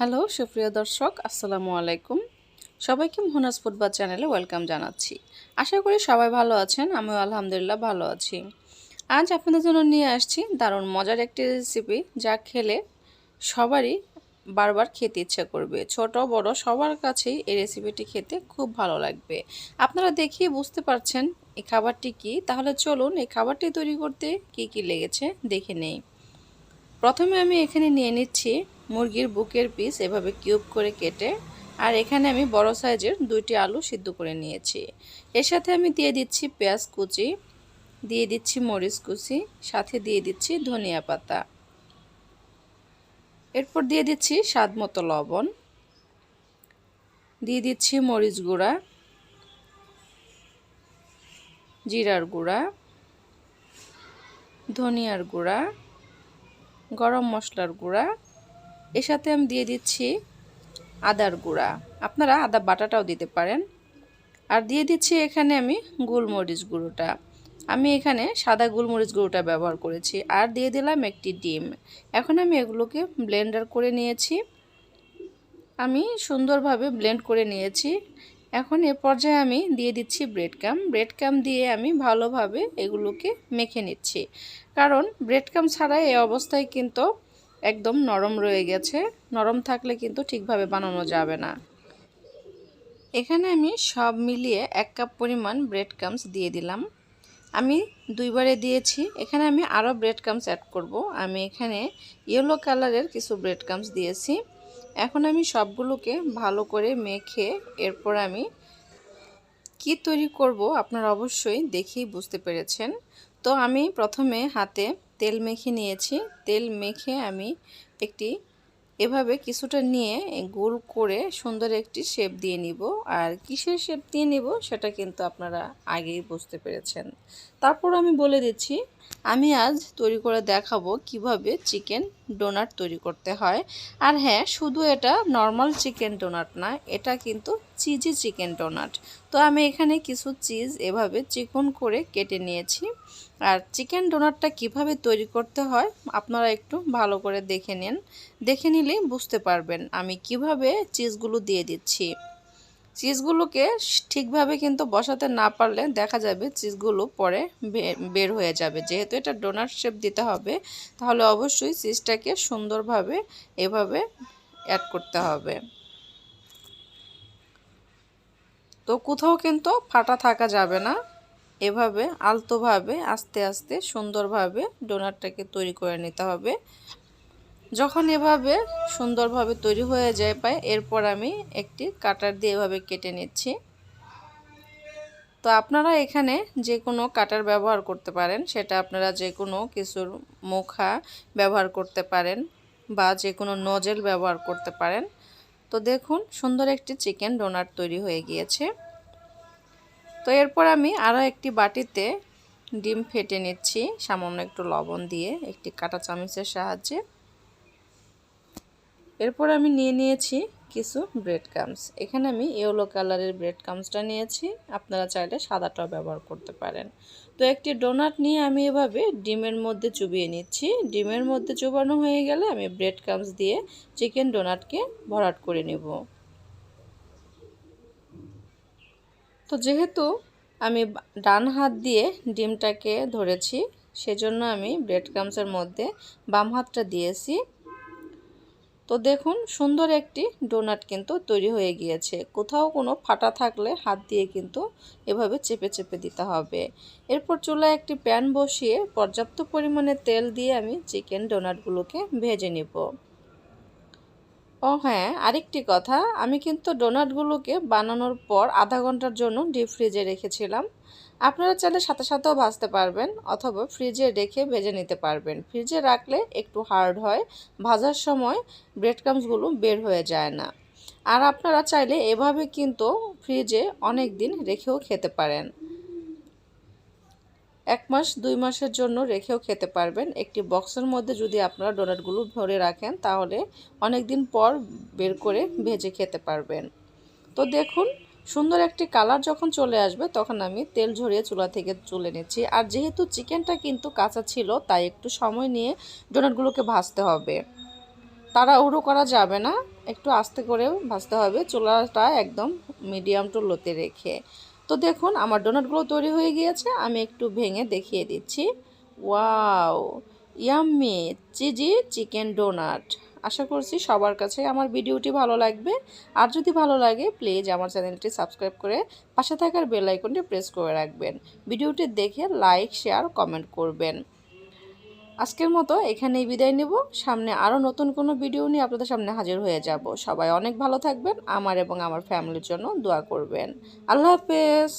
Hello, সুপ্রিয় দর্শক, আসসালামু আলাইকুম। সবাইকে মোহনাজ ফুটবল চ্যানেলে ওয়েলকাম জানাচ্ছি। আশা করি সবাই ভালো আছেন, আমিও আলহামদুলিল্লাহ ভালো আছি। আজ আপনাদের জন্য নিয়ে আসছি দারুণ মজার একটি রেসিপি যা খেলে সবারই বারবার খেতে ইচ্ছে করবে। ছোট, বড়, সবার কাছেই এই রেসিপিটি খেতে খুব ভালো লাগবে। আপনারা দেখিয়ে বুঝতে পারছেন এই খাবারটি কি। তাহলে চলুন এই খাবারটি তৈরি করতে কি কি লেগেছে দেখে নেই। প্রথমে আমি এখানে নিয়ে নিচ্ছি মুরগির বুকের পিস এভাবে কিউব করে কেটে, আর এখানে আমি বড় সাইজের দুইটি আলু সিদ্ধ করে নিয়েছি। এর সাথে আমি দিয়ে দিচ্ছি পেঁয়াজ কুচি, দিয়ে দিচ্ছি মরিচ কুচি, সাথে দিয়ে দিচ্ছি ধনিয়া পাতা। এরপর দিয়ে দিচ্ছি স্বাদ মতো লবণ, দিয়ে দিচ্ছি মরিচ গুঁড়া, জিরার গুঁড়া, ধনিয়ার গুঁড়া, গরম মশলার গুঁড়া এর সাথে আমি দিয়ে দিচ্ছি আদার গুঁড়া। আপনারা আদা বাটাটাও দিতে পারেন। আর দিয়ে দিচ্ছি এখানে আমি গোলমরিচ গুঁড়োটা। আমি এখানে সাদা গোলমরিচ গুঁড়োটা ব্যবহার করেছি। আর দিয়ে দিলাম একটি ডিম। এখন আমি এগুলোকে ব্লেন্ডার করে নিয়েছি। আমি সুন্দরভাবে ব্লেন্ড করে নিয়েছি। এখন এ পর্যায়ে আমি দিয়ে দিচ্ছি ব্রেড কাম ব্রেড কাম দিয়ে আমি ভালোভাবে এগুলোকে মেখে নিচ্ছি। কারণ ব্রেড কাম ছাড়া এই অবস্থায় কিন্তু একদম নরম রয়ে গেছে। নরম থাকলে কিন্তু ঠিকভাবে বানানো যাবে না। এখানে আমি সব মিলিয়ে এক কাপ পরিমাণ ব্রেড কামস দিয়ে দিলাম। আমি দুইবারে দিয়েছি। এখানে আমি আরও ব্রেড কামস অ্যাড করব। আমি এখানে ইয়েলো কালারের কিছু ব্রেড কামস দিয়েছি। এখন আমি সবগুলোকে ভালো করে মেখে এরপর আমি কি তৈরি করব আপনারা অবশ্যই দেখেই বুঝতে পেরেছেন। তো আমি প্রথমে হাতে তেল মেখে নিয়েছি। তেল মেখে আমি একটি, এভাবে কিছুটা নিয়ে গোল করে সুন্দর একটি শেপ দিয়ে নিব। আর কিসের শেপ দিয়ে নিব সেটা কিন্তু আপনারা আগেই বুঝতে পেরেছেন। তারপর আমি বলে দিচ্ছি, আমি আজ তৈরি করে দেখাবো কীভাবে চিকেন ডোনাট তৈরি করতে হয়। আর হ্যাঁ শুধু এটা নর্মাল চিকেন ডোনাট না, এটা কিন্তু চিজি চিকেন ডোনাট। তো আমি এখানে কিছু চিজ এভাবে চিকন করে কেটে নিয়েছি। আর চিকেন ডোনাটটা কীভাবে তৈরি করতে হয় আপনারা একটু ভালো করে দেখে নিন। দেখে নিলেই বুঝতে পারবেন আমি কীভাবে চিজগুলো দিয়ে দিচ্ছি। চিজগুলোকে ঠিকভাবে কিন্তু বসাতে না পারলে দেখা যাবে চিজগুলো পরে বের হয়ে যাবে। যেহেতু এটা ডোনার শেপ দিতে হবে, তাহলে অবশ্যই চিজটাকে সুন্দরভাবে এভাবে অ্যাড করতে হবে। তো কোথাও কিন্তু ফাটা থাকা যাবে না। এভাবে আলতোভাবে, আস্তে আস্তে সুন্দরভাবে ডোনারটাকে তৈরি করে নিতে হবে। যখন এভাবে সুন্দরভাবে তৈরি হয়ে যায় পায়, এরপর আমি একটি কাটার দিয়ে এভাবে কেটে নিচ্ছি। তো আপনারা এখানে যে কোনো কাটার ব্যবহার করতে পারেন, সেটা আপনারা যে কোনো কিছুর মুখা ব্যবহার করতে পারেন বা যে কোনো নজেল ব্যবহার করতে পারেন। তো দেখুন, সুন্দর একটি চিকেন ডোনাট তৈরি হয়ে গিয়েছে। তো এরপর আমি আরও একটি বাটিতে ডিম ফেটে নিচ্ছি। সামান্য একটু লবণ দিয়ে একটি কাটা চামচের সাহায্যে। এরপর আমি নিয়ে নিয়েছি কিছু ব্রেড কামস এখানে আমি ইয়েলো কালারের ব্রেড কামসটা নিয়েছি। আপনারা চাইলে সাদাটাও ব্যবহার করতে পারেন। তো একটি ডোনাট নিয়ে আমি এভাবে ডিমের মধ্যে চুবিয়ে নিচ্ছি। ডিমের মধ্যে চুবানো হয়ে গেলে আমি ব্রেড কামস দিয়ে চিকেন ডোনাটকে ভরাট করে নেব। তো যেহেতু আমি ডান হাত দিয়ে ডিমটাকে ধরেছি, সেজন্য আমি ব্রেড ক্রামসের মধ্যে বাম হাতটা দিয়েছি। তো দেখুন, সুন্দর একটি ডোনাট কিন্তু তৈরি হয়ে গিয়েছে। কোথাও কোনো ফাটা থাকলে হাত দিয়ে কিন্তু এভাবে চেপে চেপে দিতে হবে। এরপর চুলায় একটি প্যান বসিয়ে পর্যাপ্ত পরিমাণে তেল দিয়ে আমি চিকেন ডোনাটগুলোকে ভেজে নিব। ও হ্যাঁ আরেকটি কথা। আমি কিন্তু ডোনাটগুলোকে বানানোর পর আধা ঘণ্টার জন্য ডিপ ফ্রিজে রেখেছিলাম। আপনারা চাইলে সাথে সাথেও ভাজতে পারবেন অথবা ফ্রিজে রেখে ভেজে নিতে পারবেন। ফ্রিজে রাখলে একটু হার্ড হয়, ভাজার সময় ব্রেড ক্রামসগুলো বের হয়ে যায় না। আর আপনারা চাইলে এভাবে কিন্তু ফ্রিজে অনেক দিন রেখেও খেতে পারেন। এক মাস, দুই মাসের জন্য রেখেও খেতে পারবেন। একটি বক্সের মধ্যে যদি আপনারা ডোনাটগুলো ভরে রাখেন, তাহলে অনেক দিন পর বের করে ভেজে খেতে পারবেন। তো দেখুন, সুন্দর একটি কালার যখন চলে আসবে, তখন আমি তেল ঝরিয়ে চুলা থেকে তুলে নিচ্ছি। আর যেহেতু চিকেনটা কিন্তু কাঁচা ছিল, তাই একটু সময় নিয়ে ডোনাটগুলোকে ভাজতে হবে। তাড়াহুড়ো করা যাবে না, একটু আস্তে করে ভাজতে হবে। চুলাটা একদম মিডিয়াম টু লোতে রেখে। তো দেখুন, আমার ডোনাটগুলো তৈরি হয়ে গিয়েছে, আমি একটু ভেঙে দেখিয়ে দিচ্ছি। Wow, yummy, cheesy chicken donut. আশা করছি সবার কাছে আমার ভিডিওটি ভালো লাগবে। আর যদি ভালো লাগে, প্লিজ আমার চ্যানেলটি সাবস্ক্রাইব করে পাশে থাকার বেল আইকনটি প্রেস করে রাখবেন। ভিডিওটি দেখে লাইক, শেয়ার, কমেন্ট করবেন। আজকের মতো এখানেই বিদায় নেব। সামনে আরও নতুন কোনো ভিডিও নিয়ে আপনাদের সামনে হাজির হয়ে যাব। সবাই অনেক ভালো থাকবেন, আমার এবং আমার ফ্যামিলির জন্য দোয়া করবেন। আল্লাহ হাফেজ।